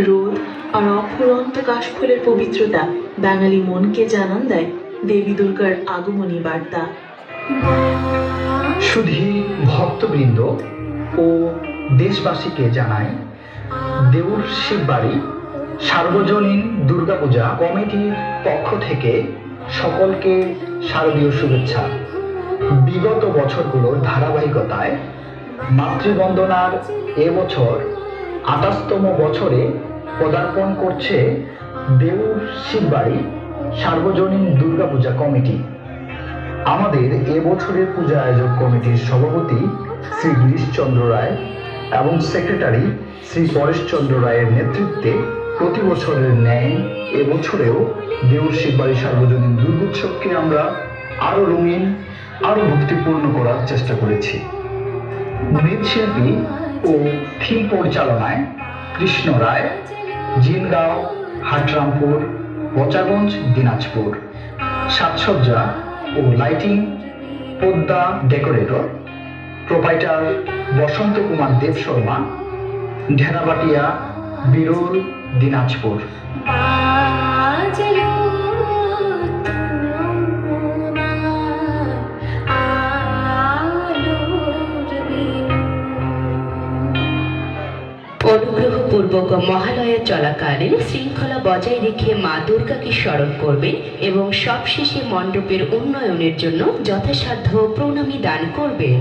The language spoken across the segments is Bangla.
রোদ আর অফুরন্ত কাশফুলের পবিত্রতা বাঙালি মনকে জানান দেয় দেবী দুর্গার আগমনী বার্তা। শুধু ভক্তবৃন্দ ও দেশবাসীকে জানাই, দেউর শিববাড়ি, সার্বজনীন দুর্গাপূজা কমিটির পক্ষ থেকে সকলকে শারদীয় শুভেচ্ছা। বিগত বছরগুলোর ধারাবাহিকতায় মাতৃবন্দনার এবছর আঠাশতম বছরে পদার্পণ করছে দেউর শিববাড়ি, সার্বজনীন দুর্গাপূজা কমিটি। আমাদের এবছরের পূজা আয়োজক কমিটির সভাপতি শ্রী গিরিশচন্দ্র রায় এবং সেক্রেটারি শ্রী পরেশচন্দ্র রায়ের নেতৃত্বে প্রতি বছরের ন্যায় এবছরেও দেউর শিববাড়ি সার্বজনীন দুর্গোৎসবকে আমরা আরও রঙিন আরও ভক্তিপূর্ণ করার চেষ্টা করেছি। মৃৎশিল্পী ও থিম পরিচালনায় কৃষ্ণ রায় জিনগাঁও হাটরামপুর, বচাগঞ্জ, দিনাজপুর। সাজসজ্জা ও lighting, Padma decorator, proprietor Basanta Kumar Deb Sharma Dherabatia Biral Dinajpur. অনুগ্রহপূর্বক Mahalaya চলাকালীন শৃঙ্খলা বজায় রেখে মা দুর্গাকে স্মরণ করবেন এবং সবশেষে মণ্ডপের উন্নয়নের জন্য যথাসাধ্য প্রণামী দান করবেন।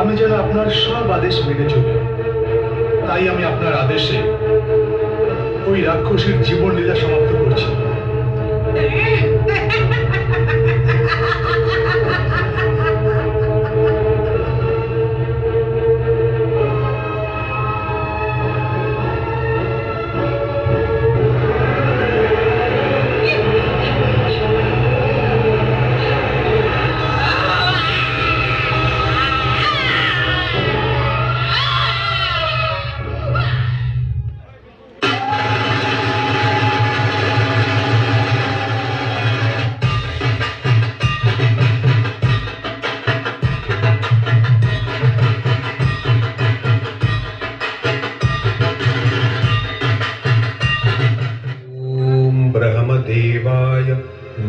আমি যেন আপনার সব আদেশ মেনে চলি। তাই আমি আপনার আদেশে ওই রাক্ষসীর জীবন লীলা সমাপ্ত করছি।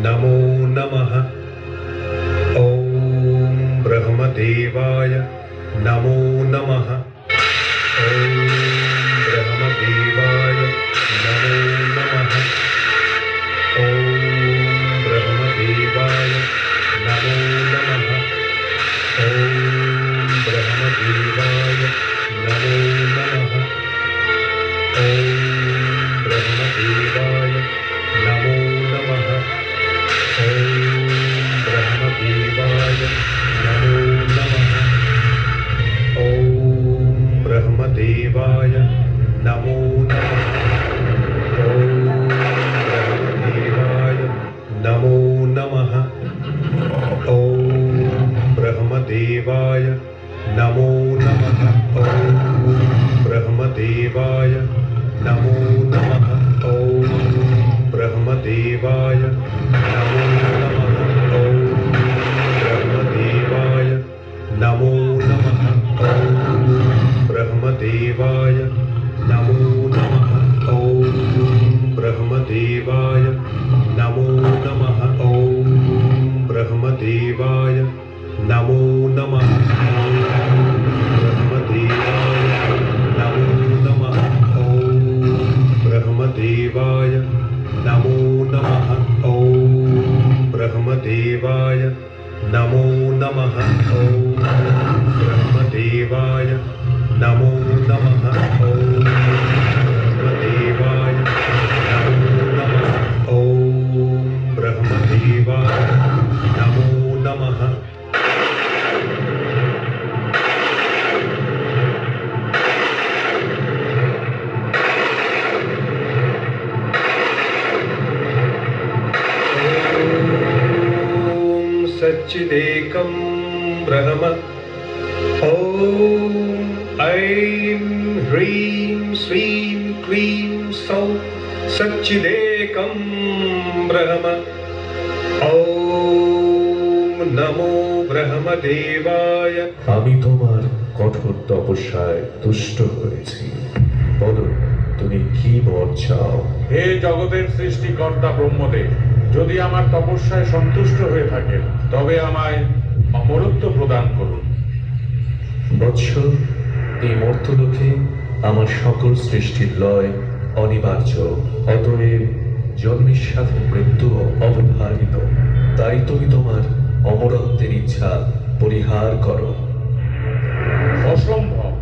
Namo Namaha. ब्रह्मदेवाय नमो नमः ॐ ब्रह्मदेवाय नमो नमः ॐ ब्रह्मदेवाय नमो नमः ॐ নমো ব্রহ্মদেবায়। আমি তোমার কঠোর তপস্যায় তুষ্ট হয়েছি। বলো তুমি কি বর চাও? হে জগতের সৃষ্টিকর্তা ব্রহ্মদেব যদি আমার তপস্যায় সন্তুষ্ট হয়ে থাকে তবে আমায় অমরত্ব প্রদান করুন। বৎস এই মর্তলোকে আমার সকল সৃষ্টির লয় অনিবার্য অতএব জন্মের সাথে মৃত্যু অবধারিত। তাই তুমি তোমার অমরত্বের ইচ্ছা পরিহার করো। অসম্ভব।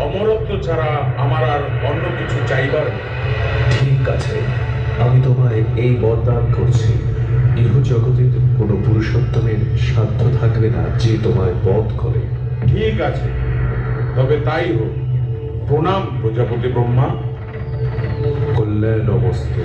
অমরত্ব ছাড়া আমার আর অন্য কিছু চাইবার। ঠিক আছে আমি তোমায় এই বরদান করছি। ইহ জগতের কোনো পুরুষোত্তমের সাধ্য থাকবে না যে তোমায় বধ করে। ঠিক আছে তবে তাই হোক। প্রণাম প্রজাপতি ব্রহ্মা। কল্যাণ অবস্থা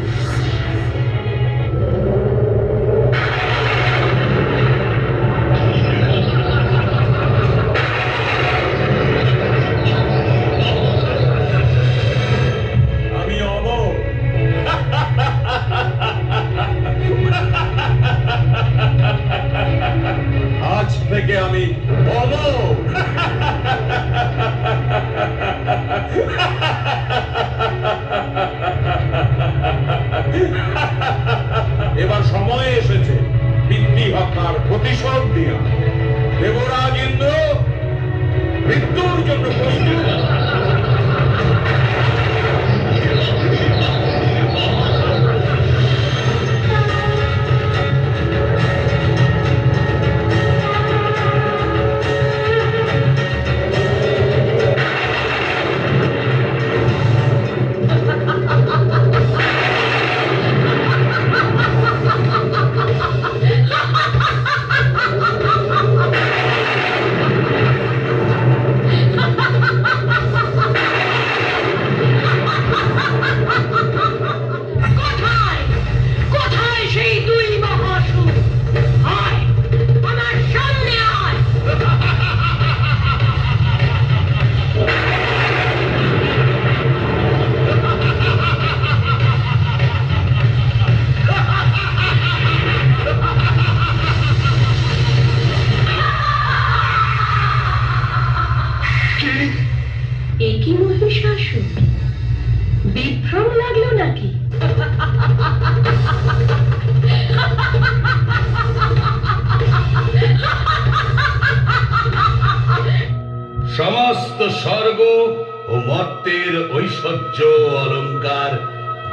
দরকার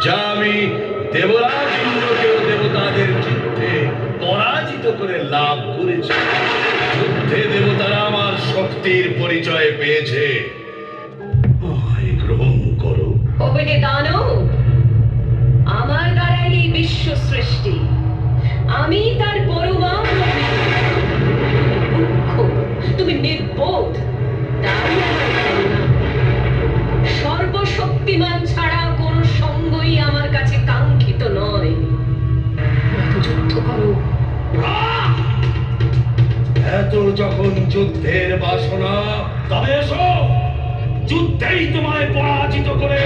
যা আমি দেবরাজ ইন্দ্রকেও দেবতাদের যুদ্ধে পরাজিত করে লাভ করেছি। যুদ্ধে দেবতারা আমার শক্তির পরিচয় পেয়েছে। গ্রহণ করো। আমার এই বিশ্ব সৃষ্টি। আমি তার পরমা তুমি নির্বোধ। তাই যুদ্ধের বাসনা। তবে এসো যুদ্ধেই তোমায় পরাজিত করে।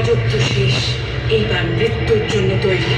রাজত্ব শেষ। এইবার মৃত্যুর জন্য তৈরি।